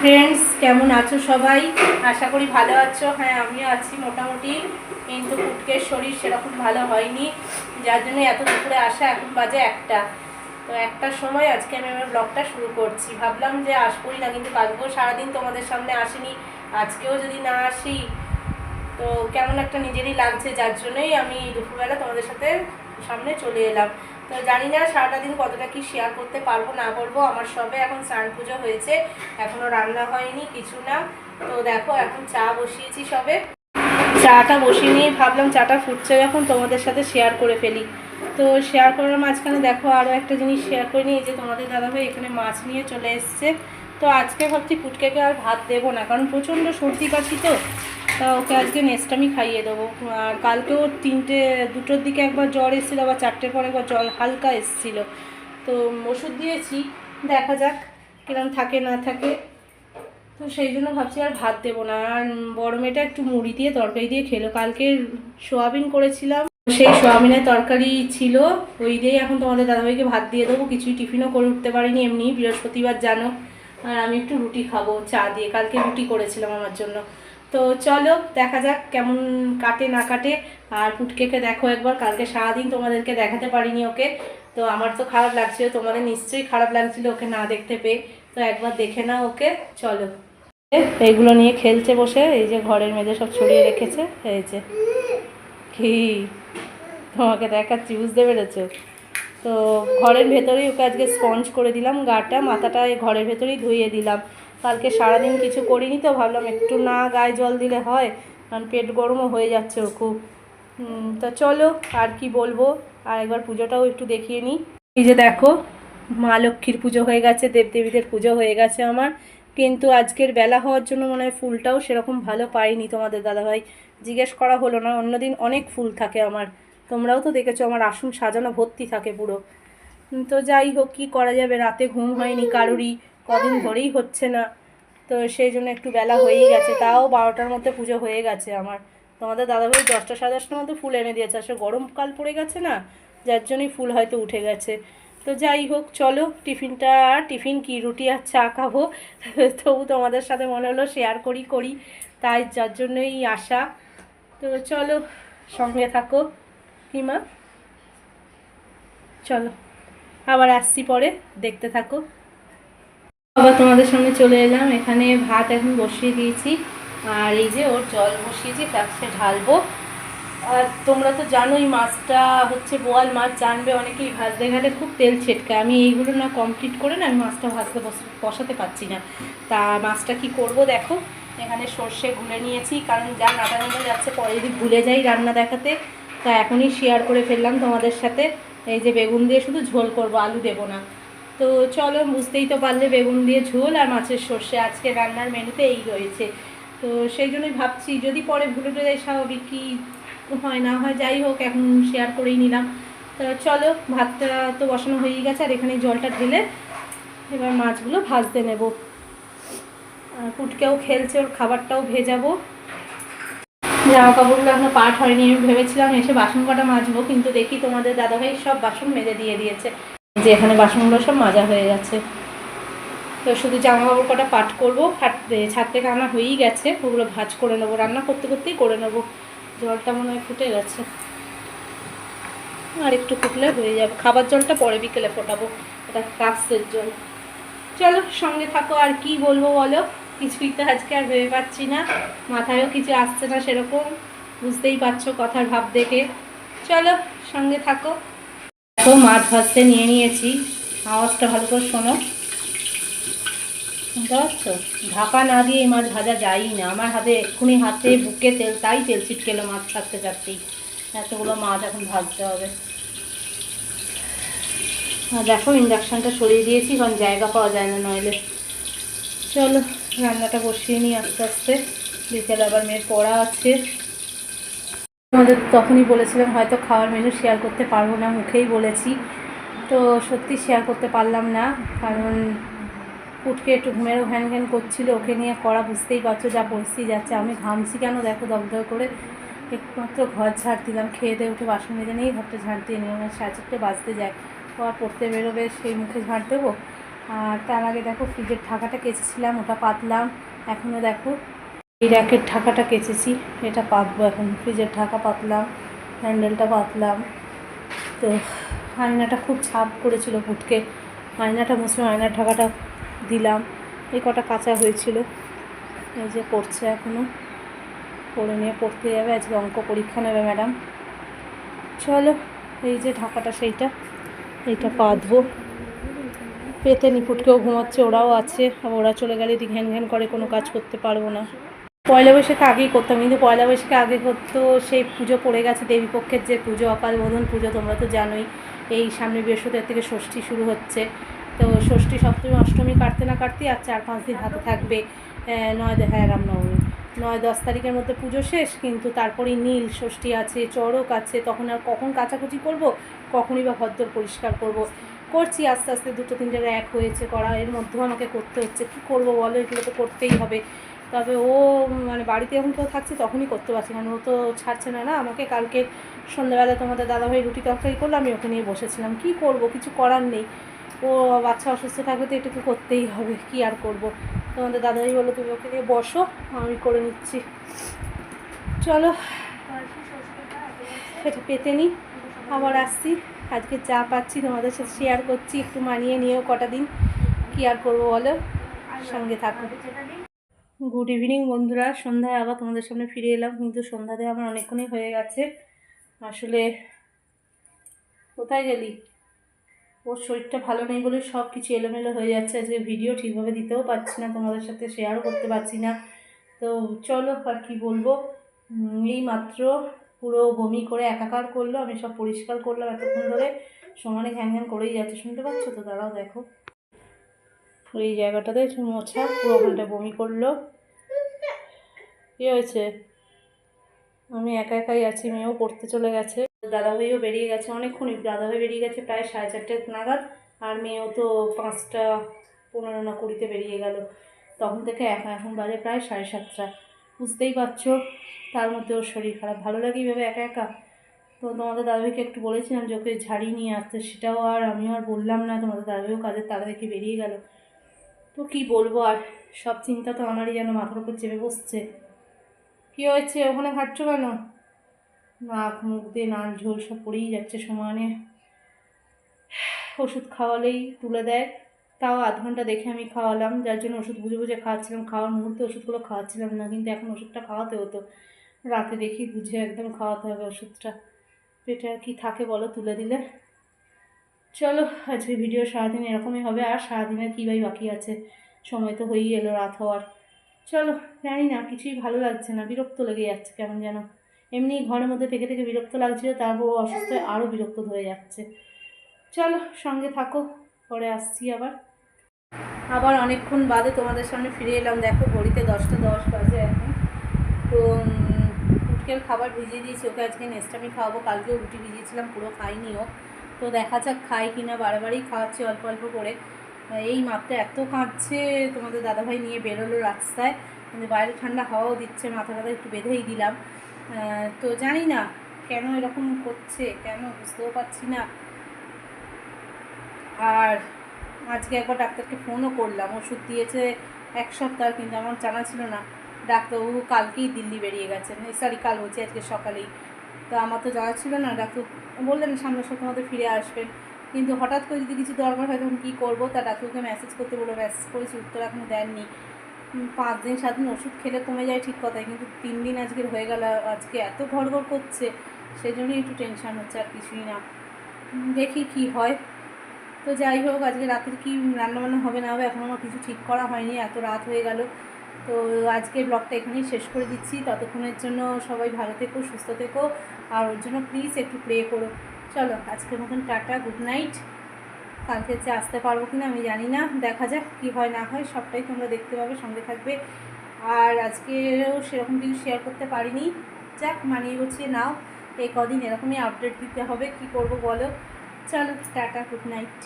Friends কেমন আছো সবাই? আশা করি ভালো আছো। হ্যাঁ আমিও আছি মোটামুটি। কিন্তু পুটকের শরীর সেরকম ভালো হয়নি। যার জন্য এত দুপুরে আসা এখন বাজে একটা। তো একটার সময় আজকে আমি আমার ব্লগটা শুরু করছি। ভাবলাম যে আসবোই না, কিন্তু কালকেও সারাদিন তোমাদের সামনে আসিনি। আজকেও যদি না আসি, তো কেমন একটা নিজেরই লাগছে। যার জন্যই আমি দুপুরবেলা তোমাদের সাথে সামনে চলে এলাম। তো জানি না সারাটা দিন কতটা কি শেয়ার করতে পারব, না পারব আমার সবে এখন স্নান পুজো হয়েছে, এখনও রান্না হয়নি, কিছু না। তো দেখো, এখন চা বসিয়েছি সবে। চাটা বসিয়ে নিয়ে ভাবলাম চাটা ফুটছে যখন তোমাদের সাথে শেয়ার করে ফেলি। তো শেয়ার করার মাঝখানে দেখো আরও একটা জিনিস শেয়ার করে নিই যে তোমাদের দাদাভাই এখানে মাছ নিয়ে চলে এসছে। তো আজকে ভাবছি ফুটকেকে আর ভাত দেবো না, কারণ প্রচণ্ড সর্দি কাশি তো। তা ওকে আজকে নেক্সট আমি খাইয়ে দেবো। আর কালকেও তিনটে, দুটোর দিকে একবার জ্বর এসেছিল, আবার চারটের পরে একবার জল হালকা এসেছিল। তো ওষুধ দিয়েছি, দেখা যাক কিরম থাকে, না থাকে। তো সেই জন্য ভাবছি আর ভাত দেবো না। আর বড় মেয়েটা একটু মুড়ি দিয়ে তরকারি দিয়ে খেলো। কালকে সোয়াবিন করেছিলাম, সেই সোয়াবিনের তরকারি ছিল। ওই দিয়েই এখন তোমাদের দাদাভাইকে ভাত দিয়ে দেবো। কিছুই টিফিনও করে উঠতে পারিনি এমনি, বৃহস্পতিবার জানো। আর আমি একটু রুটি খাব, চা দিয়ে। কালকে রুটি করেছিলাম আমার জন্য। তো চলো, দেখা যাক কেমন কাটে না কাটে। আর পুটকেকে দেখো একবার, কালকে সারাদিন তোমাদেরকে দেখাতে পারিনি ওকে। তো আমার তো খারাপ লাগছিল, তোমাদের নিশ্চয়ই খারাপ লাগছিল ওকে না দেখতে পেয়ে। তো একবার দেখে নাও ওকে, চলো। এইগুলো নিয়ে খেলছে বসে, এই যে ঘরের মেয়েদের সব ছড়িয়ে রেখেছে, এই যে। কি? তোমাকে দেখাচ্ছি, বুঝতে পেরেছ? তো ঘরের ভেতরেই ওকে আজকে স্পঞ্জ করে দিলাম, গাটা, মাথাটা এই ঘরের ভেতরেই ধুইয়ে দিলাম। কালকে সারাদিন কিছু করিনি তো ভাবলাম একটু না গায়ে জল দিলে হয়, কারণ পেট গরমও হয়ে যাচ্ছে ও খুব। তা চলো আর কি বলব, আর একবার পুজোটাও একটু দেখিয়ে নিই। এই যে দেখো, মা লক্ষ্মীর পুজো হয়ে গেছে, দেবদেবীদের পুজো হয়ে গেছে আমার। কিন্তু আজকের বেলা হওয়ার জন্য মনে হয় ফুলটাও সেরকম ভালো পাইনি তোমাদের দাদাভাই। জিজ্ঞেস করা হলো না, অন্যদিন অনেক ফুল থাকে আমার। তোমরাও তো দেখেছ আমার আসন সাজানো ভর্তি থাকে পুরো। তো যাই হোক, কী করা যাবে? রাতে ঘুম হয়নি কারুরই, কদিন ধরেই হচ্ছে না। তো সেই জন্য একটু বেলা হয়েই গেছে। তাও বারোটার মধ্যে পুজো হয়ে গেছে আমার। তোমাদের দাদাভাই দশটা সাড়ে দশটার মধ্যে ফুল এনে দিয়েছে। আসলে গরমকাল পড়ে গেছে না, যার জন্যই ফুল হয়তো উঠে গেছে। তো যাই হোক, চলো, টিফিনটা টিফিন কি? রুটি আর চা খাব। তবু তোমাদের সাথে মনে হলো শেয়ার করি করি। তাই যার জন্যই আসা তো চলো, সঙ্গে থাকো। হিমা, চলো। আবার আসছি পরে। দেখতে থাকো। আবার তোমাদের সঙ্গে চলে এলাম। এখানে ভাত এখন বসিয়ে দিয়েছি। আর এই যে ওর জল বসিয়েছি, ফ্লাক্সে ঢালবো। আর তোমরা তো জানোই মাছটা হচ্ছে বোয়াল মাছ, জানবে অনেকেই ভাজতে। গেলে খুব তেল ছেটকায় আমি এইগুলো না কমপ্লিট করে না, আমি মাছটা ভাজতে বস- বসাতে পারছি না। তা মাছটা কি করব দেখো। এখানে সর্ষে গুলে নিয়েছি, কারণ যা নাটা নাটা যাচ্ছে পরে যদি ভুলে যাই রান্না দেখাতে। তা এখনই শেয়ার করে ফেললাম তোমাদের সাথে। এই যে বেগুন দিয়ে শুধু ঝোল করব, আলু দেবো না। তো চলো, বুঝতেই তো পারলে বেগুন দিয়ে ঝোল আর মাছের সর্ষে। আজকে রান্নার মেনুতে এই রয়েছে তো সেই জন্যই ভাবছি, যদি পরে ভুলে যাই স্বাভাবিক কি হয়, না হয়, যাই হোক, এখন শেয়ার করেই নিলাম। তো চলো, ভাতটা তো বসানো হয়েই গেছে, আর এখানে জলটা ঢেলে এবার মাছগুলো ভাজতে নেব। আর পুটকেও খেলছে, ওর খাবারটাও ভেজাবো। জামা কাপড়গুলো এখনও পাট হয়নি, আমি ভেবেছিলাম এসে বাসন কটা মাজবো, কিন্তু দেখি তোমাদের দাদাভাই সব বাসন মেজে দিয়ে দিয়েছে। যে এখানে বাসনগুলো সব মাজা হয়ে গেছে। তো শুধু জামা কাপড় কটা পাট করব ফাট ছাদ থেকে আনা হয়েই গেছে, ওগুলো ভাজ করে নেব, রান্না করতে করতেই করে নেব। জলটা মনে হয় ফুটে গেছে। আর একটু ফুটলে হয়ে যাবে। খাবার জলটা পরে বিকেলে ফোটাবো, এটা ফ্লাক্সের জল। চলো, সঙ্গে থাকো, আর কি বলব বলো? কিছুই তো আজকে আর ভেবে পাচ্ছি না। মাথায়ও কিছু আসছে না সেরকম। বুঝতেই পারছ কথার ভাব দেখে। চলো, সঙ্গে থাকো। দেখো মাছ ভাজতে নিয়ে নিয়েছি। আওয়াজটা ভালো করে শোনো। শুনতে ঢাকা না দিয়ে এই মাছ ভাজা যায়ই না। আমার হাতে এক্ষুনি হাতে বুকে তেল, তাই তেল ছিটকেলো মাছ ছাড়তে ছাড়তেই এতগুলো মাছ এখন ভাজতে হবে। আর দেখো, ইন্ডাকশানটা সরিয়ে দিয়েছি, কারণ জায়গা পাওয়া যায় না নইলে। চলো, রান্নাটা বসিয়ে নিই আস্তে আস্তে। বিকেলে আবার মেয়ের পড়া আছে। আমাদের তখনই বলেছিলাম হয়তো খাওয়ার মেনু শেয়ার করতে পারব না, মুখেই বলেছি। তো সত্যি শেয়ার করতে পারলাম না, কারণ উঠকে একটু ঘুমেরও ঘ্যান ঘ্যান করছিল, ওকে নিয়ে করা বুঝতেই পারছ যা পরিস্থিতি যাচ্ছে। আমি ঘামছি কেন? দেখো দগদগ করে একমাত্র ঘর ঝাড় দিলাম, খেয়ে দিয়ে উঠে বাসন মেজে নিয়েই ঘরটা ঝাড় দিয়ে নিলাম সাড়ে চারটে বাজতে যায়। আর পড়তে বেরোবে, সেই মুখে ঝাড় দেবো? আর তার আগে দেখো ফ্রিজের ঢাকাটা কেচেছিলাম, ওটা পাতলাম। এখনও দেখো এই র্যাকের ঢাকাটা কেচেছি, এটা পাতবো এখন। ফ্রিজের ঢাকা পাতলাম হ্যান্ডেলটা পাতলাম। তো আয়নাটা খুব ছাপ করেছিল ফুটকে আয়নাটা মুসলিম আয়নার ঢাকাটা দিলাম। এই কটা কাঁচা হয়েছিল। এই যে করছে এখনও করে নিয়ে পড়তে যাবে। আজকে অঙ্ক পরীক্ষা নেবে ম্যাডাম। চলো, এই যে ঢাকাটা সেইটা। এইটা পাতবো। পেতে নিপুটকেও ঘুমাচ্ছে, ওরাও আছে। ওরা চলে গেলে এদিকে ঘ্যান ঘ্যান করে, কোনো কাজ করতে পারব না। পয়লা বৈশাখে আগেই করতাম, কিন্তু পয়লা বৈশাখে আগে করতো, সেই পুজো পড়ে গেছে দেবীপক্ষের যে পুজো, অকাল বোধন পুজো, তোমরা তো জানোই, এই সামনে বৃহস্পতিবার থেকে ষষ্ঠী শুরু হচ্ছে। তো ষষ্ঠী, সপ্তমী, অষ্টমী কাটতে না কাটতেই আর চার পাঁচ দিন হাতে থাকবে নয় হ্যাঁ রামনবমী নয়। দশ তারিখের মধ্যে পুজো শেষ, কিন্তু তারপরেই নীল, ষষ্ঠী আছে, চড়ক আছে, তখন আর কখন কাচাকুচি করব, কখনই বা ভদ্র পরিষ্কার করব। করছি আস্তে আস্তে, দুটো তিনটে র্যাক হয়েছে করা এর মধ্যেও আমাকে করতে হচ্ছে। কী করব বলো? এগুলো তো করতেই হবে। তবে ও মানে বাড়িতে যখন কেউ থাকছে তখনই করতে পারছি না। ও তো ছাড়ছে না না? আমাকে কালকে সন্ধ্যাবেলা তোমাদের দাদাভাই রুটি তরকারি করল, আমি ওকে নিয়ে বসেছিলাম। কি করব? কিছু করার নেই। ও বাচ্চা অসুস্থ থাকলে তো এটুকু করতেই হবে, কি আর করব? তোমাদের দাদাভাই বলল, তুমি ওকে নিয়ে বসো, আমি করে নিচ্ছি। চলো, সেটা পেতে নিই আবার আসছি। আজকে চা পাচ্ছি তোমাদের সাথে শেয়ার করছি, একটু মানিয়ে নিয়েও কটা দিন। কি আর করব বলো? সঙ্গে থাকো। গুড ইভিনিং বন্ধুরা। সন্ধ্যায় আবার তোমাদের সামনে ফিরে এলাম। কিন্তু সন্ধ্যাতে আমার অনেকক্ষণই হয়ে গেছে। আসলে কোথায় গেলি? ওর শরীরটা ভালো নেই বলে সব কিছু এলোমেলো হয়ে যাচ্ছে। আজকে ভিডিও ঠিকভাবে দিতেও পারছি না, তোমাদের সাথে শেয়ারও করতে পারছি না। তো চলো, আর কি বলব? এই মাত্র পুরো বমি করে একাকার করল, আমি সব পরিষ্কার করলাম এতক্ষণ ধরে। সমানে ঘ্যান ঘ্যান করেই যাচ্ছে। শুনতে পাচ্ছ তো? দাঁড়াও, দেখো। এই জায়গাটাতে মোছা পুরো ওখানটা বমি করল। কী হয়েছে? আমি একা একাই আছি, মেয়েও পড়তে চলে গেছে। দাদাভাইও বেরিয়ে গেছে অনেকক্ষণই। দাদাভাই বেরিয়ে গেছে প্রায় সাড়ে চারটে নাগাদ, আর মেয়েও তো পাঁচটা পনেরো না কুড়িতে বেরিয়ে গেল। তখন থেকে একা, এখন বাজে প্রায় সাড়ে সাতটা। বুঝতেই পারছ, তার মধ্যে ওর শরীর খারাপ। ভালো লাগে এইভাবে একা একা? তো তোমাদের দাদাভাইকে একটু বলেছিলাম যে ওকে ঝাড়িয়ে নিয়ে আসতে, সেটাও আর আমিও আর বললাম না। তোমাদের দাদাভাইও কাজের তারা দেখে বেরিয়ে গেল। তো কি বলব আর? সব চিন্তা তো আমারই যেন মাথার উপর চেপে বসছে। কী হয়েছে? ওখানে ঘাটছো কেন? নাক, মুখ দিয়ে নাল ঝোল সব পড়েই যাচ্ছে সমানে ওষুধ খাওয়ালেই তুলে দেয়। তাও আধ ঘণ্টা দেখে আমি খাওয়ালাম। যার জন্য ওষুধ বুঝে বুঝে খাওয়াচ্ছিলাম। খাওয়ার মুহূর্তে ওষুধগুলো খাওয়াচ্ছিলাম না, কিন্তু এখন ওষুধটা খাওয়াতে হতো। রাতে দেখি বুঝে একদম খাওয়াতে হবে ওষুধটা। পেটে আর কি থাকে বলো তুলে দিলে? চলো আজকে ভিডিও সারাদিন এরকমই হবে। আর সারাদিনের কী ভাই বাকি আছে? সময় তো হয়েই এলো রাত হওয়ার। চলো জানি না কিছুই ভালো লাগছে না। বিরক্ত লেগে যাচ্ছে কেমন যেন। এমনি ঘরের মধ্যে থেকে থেকে বিরক্ত লাগছিল তারপর অসুস্থ আরও বিরক্ত ধরে যাচ্ছে। চলো সঙ্গে থাকো পরে আসছি আবার। আবার অনেকক্ষণ বাদে তোমাদের সামনে ফিরে এলাম। দেখো ঘড়িতে দশটা দশ বাজে এখন। তো উম, পুটকের খাবার ভিজিয়ে দিয়েছি। ওকে আজকে নেক্সট আমি খাওয়াবো। কালকেও রুটি ভিজিয়েছিলাম পুরো খাইনি ও। তো দেখা যাক খাই কি না বারবারই খাওয়াচ্ছি অল্প অল্প করে। এই মাত্র এত কাঁদছে, তোমাদের দাদাভাই নিয়ে বেরোলো রাস্তায়। কিন্তু বাইরে ঠান্ডা হাওয়াও দিচ্ছে, মাথা টাথা একটু বেঁধেই দিলাম। তো জানি না কেন এরকম করছে, কেন বুঝতেও পারছি না। আর আজকে একবার ডাক্তারকে ফোনও করলাম, ওষুধ দিয়েছে এক সপ্তাহ, কিন্তু আমার জানা ছিল না। ডাক্তারবাবু কালকেই দিল্লি বেরিয়ে গেছেন। সরি কাল বলছি, আজকে সকালেই। তো আমার তো জানা ছিল না, ডাক্তার বললেন সামনের সপ্তাহ মধ্যে ফিরে আসবেন। কিন্তু হঠাৎ করে যদি কিছু দরকার হয় তখন কী করব? তা ডাক্তারকে মেসেজ করতে বলে মেসেজ করেছি, উত্তর এখনও দেননি। পাঁচ দিন, সাত দিন ওষুধ খেলে কমে যায় ঠিক কথাই, কিন্তু তিন দিন আজকের হয়ে গেল, আজকে এত ঘর ঘর করছে সেই জন্যই একটু টেনশন হচ্ছে আর কিছুই না। দেখি কি হয়। তো যাই হোক, আজকে রাতের কি রান্নাবান্না হবে না হবে এখন আমার কিছু ঠিক করা হয়নি, এত রাত হয়ে গেল। তো আজকে ব্লগটা এখানেই শেষ করে দিচ্ছি। ততক্ষণের জন্য সবাই ভালো থেকো, সুস্থ থেকো। আর ওর জন্য প্লিজ একটু প্রে করো। চলো, আজকের মতন টাটা গুড নাইট কালকে যে আসতে পারব কি না আমি জানি না। দেখা যাক কী হয়, না হয়, সবটাই তোমরা দেখতে পাবে, সঙ্গে থাকবে। আর আজকেও সেরকম কিছু শেয়ার করতে পারিনি। যাক, মানিয়ে গুছিয়ে নাও। এই কদিন এরকমই আপডেট দিতে হবে। কি করব বলো? চলো, টাটা গুড নাইট